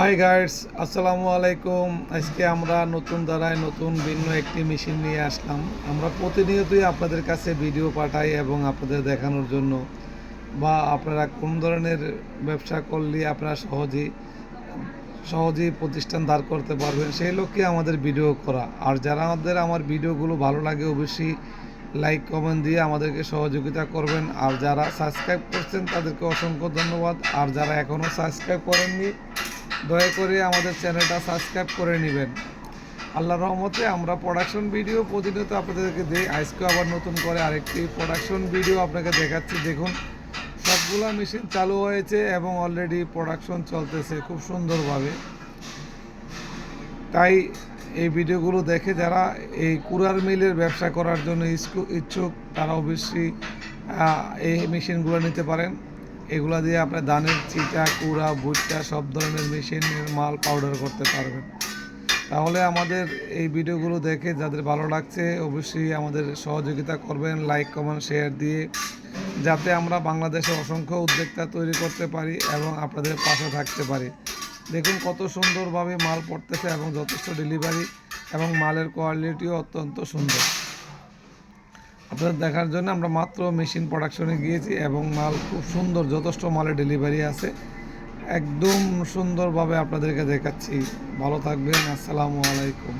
High guides আসসালামু আলাইকুম। আজকে আমরা নতুন দ্বারায় নতুন ভিন্ন একটি মেশিন নিয়ে আসলাম। আমরা প্রতিনিয়তই আপনাদের কাছে ভিডিও পাঠাই এবং আপনাদের দেখানোর জন্য। বা আপনারা কোন ধরনের ব্যবসা করলে আপনারা সহজেই সহজেই প্রতিষ্ঠান দাঁড় করতে পারবেন সেই লক্ষ্যে আমাদের ভিডিও করা। আর যারা আমাদের, আমার ভিডিওগুলো ভালো লাগে অবশ্যই লাইক কমেন্ট দিয়ে আমাদেরকে সহযোগিতা করবেন। আর যারা সাবস্ক্রাইব করছেন তাদেরকে অসংখ্য ধন্যবাদ। আর যারা এখনও সাবস্ক্রাইব করেননি দয়া করে আমাদের চ্যানেলটা সাবস্ক্রাইব করে নেবেন। আল্লাহ রহমতে আমরা প্রোডাকশন ভিডিও প্রতিনিয়ত আপনাদেরকে দিই। আজকে আবার নতুন করে আরেকটি প্রোডাকশন ভিডিও আপনাকে দেখাচ্ছি। দেখুন, সবগুলা মেশিন চালু হয়েছে এবং অলরেডি প্রোডাকশন চলতেছে খুব সুন্দরভাবে। তাই এই ভিডিওগুলো দেখে যারা এই কুরার মিলের ব্যবসা করার জন্য ইচ্ছুক তারা অবশ্যই এই মেশিনগুলো নিতে পারেন। এগুলা দিয়ে আপনি ধানের চিটা, কুড়া, ভুট্টা সব ধরনের মেশিনের মাল পাউডার করতে পারবেন। তাহলে আমাদের এই ভিডিওগুলো দেখে যাদের ভালো লাগছে অবশ্যই আমাদের সহযোগিতা করবেন লাইক কমেন্ট শেয়ার দিয়ে যাতে আমরা বাংলাদেশে অসংখ্য উদ্যোক্তা তৈরি করতে পারি এবং আপনাদের পাশে থাকতে পারি। দেখুন কত সুন্দরভাবে মাল পড়তেছে এবং যথেষ্ট ডেলিভারি এবং মালের কোয়ালিটিও অত্যন্ত সুন্দর। আপনাদের দেখার জন্য আমরা মাত্র মেশিন প্রোডাকশনে গিয়েছি এবং মাল খুব সুন্দর, যথেষ্ট মালের ডেলিভারি আছে। একদম সুন্দরভাবে আপনাদেরকে দেখাচ্ছি। ভালো থাকবেন, আসসালামু আলাইকুম।